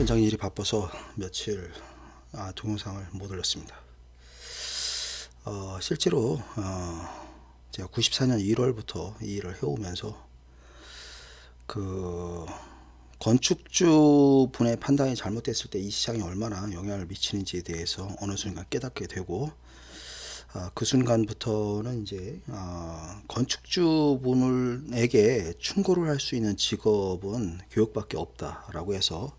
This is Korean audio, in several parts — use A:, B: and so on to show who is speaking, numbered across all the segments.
A: 현장 일이 바빠서 며칠 아, 동영상을 못 올렸습니다. 어, 실제로 어, 제가 94년 1월부터 이 일을 해오면서 그 건축주 분의 판단이 잘못됐을 때 이 시장에 얼마나 영향을 미치는지에 대해서 어느 순간 깨닫게 되고 아, 그 순간부터는 이제 아, 건축주 분에게 충고를 할 수 있는 직업은 교육밖에 없다라고 해서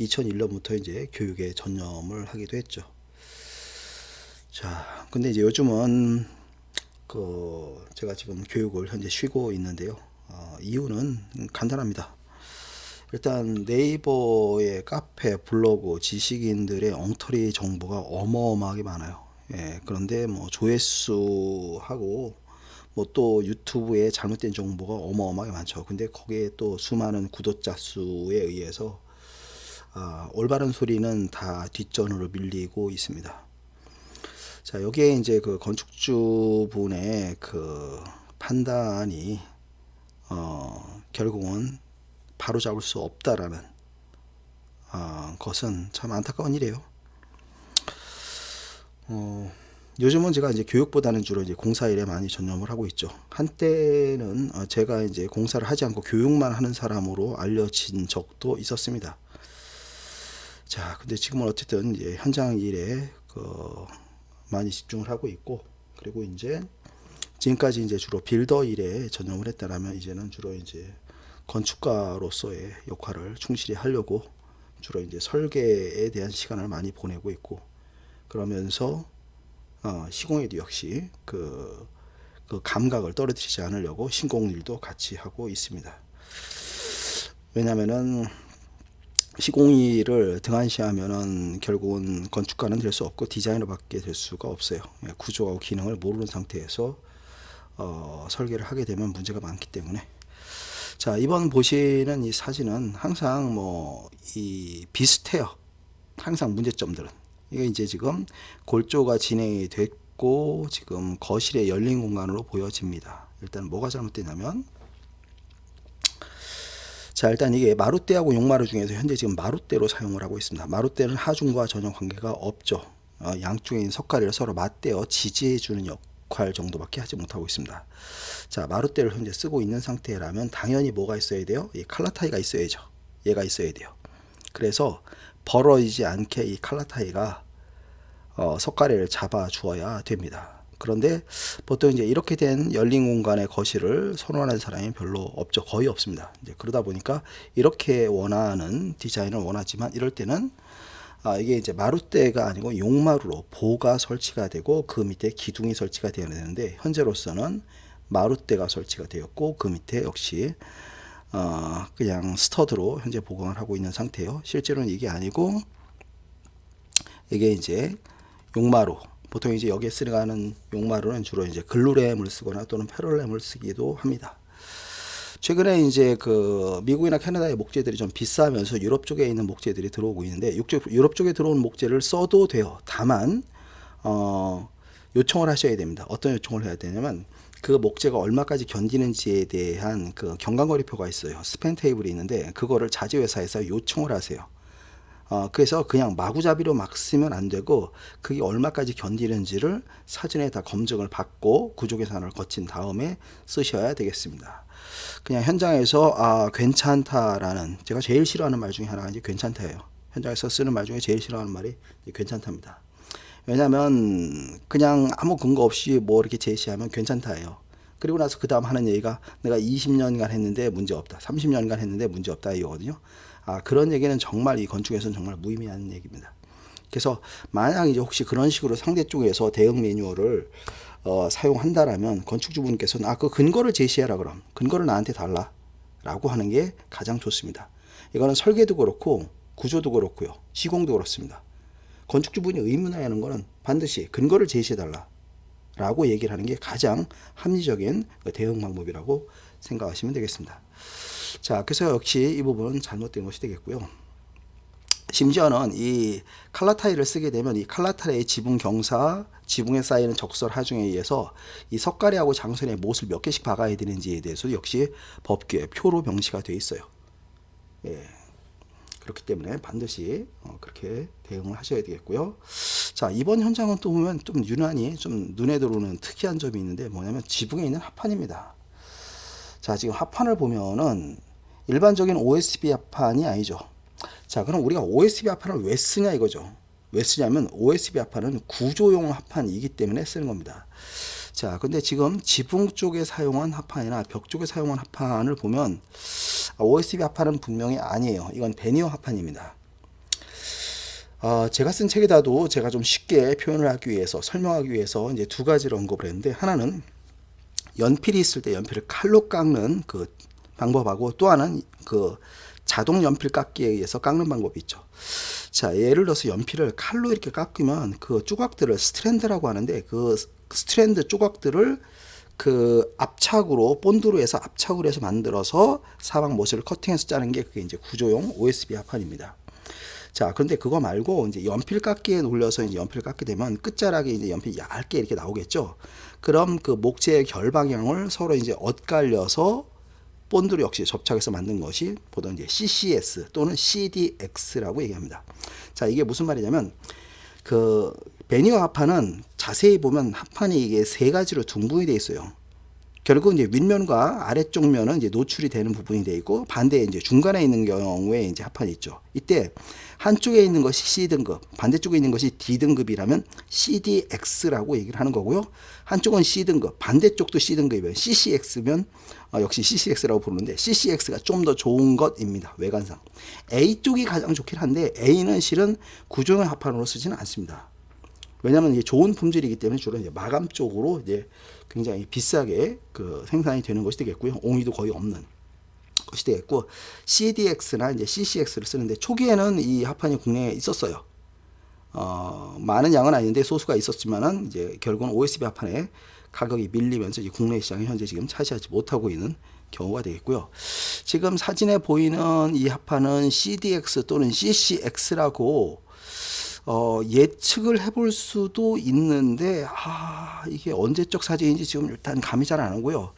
A: 2001년부터 이제 교육에 전념을 하기도 했죠. 자, 근데 이제 요즘은 그 제가 지금 교육을 현재 쉬고 있는데요. 어, 이유는 간단합니다. 일단 네이버의 카페, 블로그, 지식인들의 엉터리 정보가 어마어마하게 많아요. 예, 그런데 뭐 조회수하고 뭐 또 유튜브에 잘못된 정보가 어마어마하게 많죠. 근데 거기에 또 수많은 구독자 수에 의해서 아, 올바른 소리는 다 뒷전으로 밀리고 있습니다. 자, 여기에 이제 그 건축주 분의 그 판단이 어, 결국은 바로 잡을 수 없다라는 어, 것은 참 안타까운 일이에요. 어, 요즘은 제가 이제 교육보다는 주로 이제 공사 일에 많이 전념을 하고 있죠. 한때는 어, 제가 이제 공사를 하지 않고 교육만 하는 사람으로 알려진 적도 있었습니다. 자, 근데 지금은 어쨌든 이제 현장 일에 그 많이 집중을 하고 있고 그리고 이제 지금까지 이제 주로 빌더 일에 전념을 했다라면 이제는 주로 이제 건축가로서의 역할을 충실히 하려고 주로 이제 설계에 대한 시간을 많이 보내고 있고 그러면서 어, 시공에도 역시 그, 그 감각을 떨어뜨리지 않으려고 신공일도 같이 하고 있습니다. 왜냐면은 시공일을 등한시하면은 결국은 건축가는 될 수 없고 디자이너밖에 될 수가 없어요. 예, 구조하고 기능을 모르는 상태에서 어, 설계를 하게 되면 문제가 많기 때문에 자 이번 보시는 이 사진은 항상 뭐 이 비슷해요. 항상 문제점들은 이게 이제 지금 골조가 진행이 됐고 지금 거실의 열린 공간으로 보여집니다. 일단 뭐가 잘못됐냐면 자 일단 이게 마룻대하고 용마루 중에서 현재 지금 마룻대로 사용을 하고 있습니다. 마룻대는 하중과 전혀 관계가 없죠. 어, 양쪽에 있는 석가리를 서로 맞대어 지지해 주는 역할 정도밖에 하지 못하고 있습니다. 자 마룻대를 현재 쓰고 있는 상태라면 당연히 뭐가 있어야 돼요? 이 칼라타이가 있어야죠. 얘가 있어야 돼요. 그래서 벌어지지 않게 이 칼라타이가 어, 석가래를 잡아 주어야 됩니다. 그런데 보통 이제 이렇게 된 열린 공간의 거실을 선호하는 사람이 별로 없죠. 거의 없습니다. 이제 그러다 보니까 이렇게 원하는 디자인을 원하지만 이럴 때는 아, 이게 이제 마룻대가 아니고 용마루로 보가 설치가 되고 그 밑에 기둥이 설치가 되어야 되는데 현재로서는 마룻대가 설치가 되었고 그 밑에 역시 어, 그냥 스터드로 현재 보강을 하고 있는 상태예요. 실제로는 이게 아니고 이게 이제 용마루 보통 이제 여기에 쓰는 용마루는 주로 이제 글루램을 쓰거나 또는 페롤램을 쓰기도 합니다. 최근에 이제 그 미국이나 캐나다의 목재들이 좀 비싸면서 유럽 쪽에 있는 목재들이 들어오고 있는데 유럽 쪽에 들어온 목재를 써도 돼요. 다만 어, 요청을 하셔야 됩니다. 어떤 요청을 해야 되냐면 그 목재가 얼마까지 견디는지에 대한 그 경감거리표가 있어요. 스팬 테이블이 있는데 그거를 자재회사에서 요청을 하세요. 어, 그래서 그냥 마구잡이로 막 쓰면 안 되고 그게 얼마까지 견디는지를 사전에 다 검증을 받고 구조계산을 거친 다음에 쓰셔야 되겠습니다. 그냥 현장에서 아 괜찮다라는 제가 제일 싫어하는 말 중에 하나가 이제 괜찮다예요. 현장에서 쓰는 말 중에 제일 싫어하는 말이 괜찮답니다. 왜냐하면 그냥 아무 근거 없이 뭐 이렇게 제시하면 괜찮다예요. 그리고 나서 그 다음 하는 얘기가 내가 20년간 했는데 문제 없다. 30년간 했는데 문제 없다 이거거든요. 아, 그런 얘기는 정말 이 건축에서는 정말 무의미한 얘기입니다. 그래서 만약 이제 혹시 그런 식으로 상대 쪽에서 대응 매뉴얼을 어, 사용한다라면 건축주분께서는 아, 그 근거를 제시해라 그럼 근거를 나한테 달라라고 하는 게 가장 좋습니다. 이거는 설계도 그렇고 구조도 그렇고요, 시공도 그렇습니다. 건축주분이 의문하는 거는 반드시 근거를 제시해 달라. 라고 얘기를 하는 게 가장 합리적인 대응 방법이라고 생각하시면 되겠습니다. 자, 그래서 역시 이 부분은 잘못된 것이 되겠고요. 심지어는 이 칼라 타일을 쓰게 되면 이 칼라 타일의 지붕 경사, 지붕에 쌓이는 적설 하중에 의해서 이 석가래하고 장선에 못을 몇 개씩 박아야 되는지에 대해서 역시 법규에 표로 명시가 되어 있어요. 예. 그렇기 때문에 반드시 어, 그렇게 대응을 하셔야 되겠고요. 자 이번 현장은 또 보면 좀 유난히 좀 눈에 들어오는 특이한 점이 있는데 뭐냐면 지붕에 있는 합판입니다. 자 지금 합판을 보면은 일반적인 OSB 합판이 아니죠. 자 그럼 우리가 OSB 합판을 왜 쓰냐 이거죠. 왜 쓰냐면 OSB 합판은 구조용 합판이기 때문에 쓰는 겁니다. 자, 근데 지금 지붕 쪽에 사용한 합판이나 벽 쪽에 사용한 합판을 보면 OSB 합판은 분명히 아니에요. 이건 베니어 합판입니다. 어, 제가 쓴 책에다도 제가 좀 쉽게 표현을 하기 위해서 설명하기 위해서 이제 두 가지를 언급을 했는데 하나는 연필이 있을 때 연필을 칼로 깎는 그 방법하고 또 하나는 그 자동 연필 깎기에 의해서 깎는 방법이 있죠. 자, 예를 들어서 연필을 칼로 이렇게 깎으면 그 조각들을 스트랜드라고 하는데 그 스트랜드 조각들을 그 압착으로 본드로 해서 압착으로 해서 만들어서 사방 모서를 커팅해서 짜는 게 그게 이제 구조용 OSB 합판입니다. 자, 그런데 그거 말고 이제 연필 깎기에 놀려서 이제 연필 깎게 되면 끝자락에 이제 연필이 얇게 이렇게 나오겠죠. 그럼 그 목재의 결 방향을 서로 이제 엇갈려서 본드로 역시 접착해서 만든 것이 보통 이제 CCS 또는 CDX라고 얘기합니다. 자, 이게 무슨 말이냐면 그 베니어 합판은 자세히 보면 합판이 이게 세 가지로 둥분이 되어 있어요. 결국 이제 윗면과 아래쪽 면은 이제 노출이 되는 부분이 되어 있고 반대에 이제 중간에 있는 경우에 이제 합판이 있죠. 이때 한쪽에 있는 것이 C 등급, 반대쪽에 있는 것이 D 등급이라면 CDX라고 얘기를 하는 거고요. 한쪽은 C 등급, 반대쪽도 C 등급이면 CCX면 어, 역시 CCX라고 부르는데 CCX가 좀 더 좋은 것입니다. 외관상. A 쪽이 가장 좋긴 한데 A는 실은 구조용 합판으로 쓰지는 않습니다. 왜냐하면 이게 좋은 품질이기 때문에 주로 이제 마감 쪽으로 이제 굉장히 비싸게 그 생산이 되는 것이 되겠고요. 옹이도 거의 없는 것이 되겠고 CDX나 이제 CCX를 쓰는데 초기에는 이 합판이 국내에 있었어요. 어, 많은 양은 아닌데 소수가 있었지만은 이제 결국은 OSB 합판에 가격이 밀리면서 국내 시장에 현재 지금 차지하지 못하고 있는 경우가 되겠고요. 지금 사진에 보이는 이 합판은 CDX 또는 CCX라고 어, 예측을 해볼 수도 있는데 아, 이게 언제적 사진인지 지금 일단 감이 잘 안 오고요.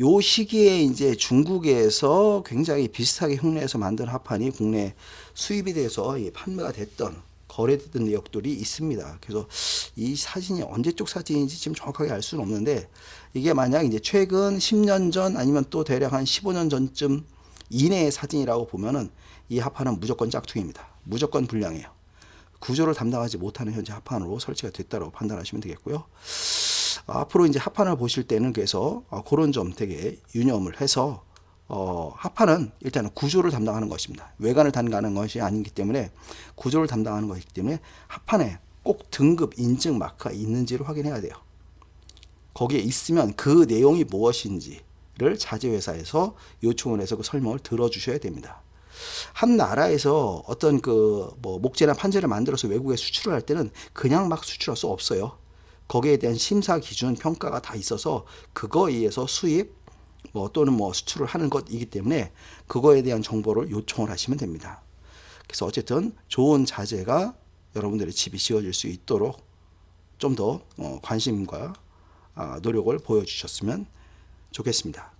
A: 요 시기에 이제 중국에서 굉장히 비슷하게 흉내해서 만든 합판이 국내 수입이 돼서 이 판매가 됐던 거래됐던 내역들이 있습니다. 그래서 이 사진이 언제적 사진인지 지금 정확하게 알 수는 없는데 이게 만약 이제 최근 10년 전 아니면 또 대략 한 15년 전쯤 이내의 사진이라고 보면은 이 합판은 무조건 짝퉁입니다. 무조건 불량이에요. 구조를 담당하지 못하는 현재 합판으로 설치가 됐다고 판단하시면 되겠고요. 앞으로 이제 합판을 보실 때는 그래서 어, 그런 점 되게 유념을 해서 어, 합판은 일단은 구조를 담당하는 것입니다. 외관을 담당하는 것이 아니기 때문에 구조를 담당하는 것이기 때문에 합판에 꼭 등급 인증 마크가 있는지를 확인해야 돼요. 거기에 있으면 그 내용이 무엇인지를 자재회사에서 요청을 해서 그 설명을 들어주셔야 됩니다. 한 나라에서 어떤 그 뭐 목재나 판재를 만들어서 외국에 수출을 할 때는 그냥 막 수출할 수 없어요. 거기에 대한 심사 기준 평가가 다 있어서 그거에 의해서 수입 뭐 또는 뭐 수출을 하는 것이기 때문에 그거에 대한 정보를 요청을 하시면 됩니다. 그래서 어쨌든 좋은 자재가 여러분들의 집이 지어질 수 있도록 좀 더 관심과 아, 노력을 보여주셨으면 좋겠습니다.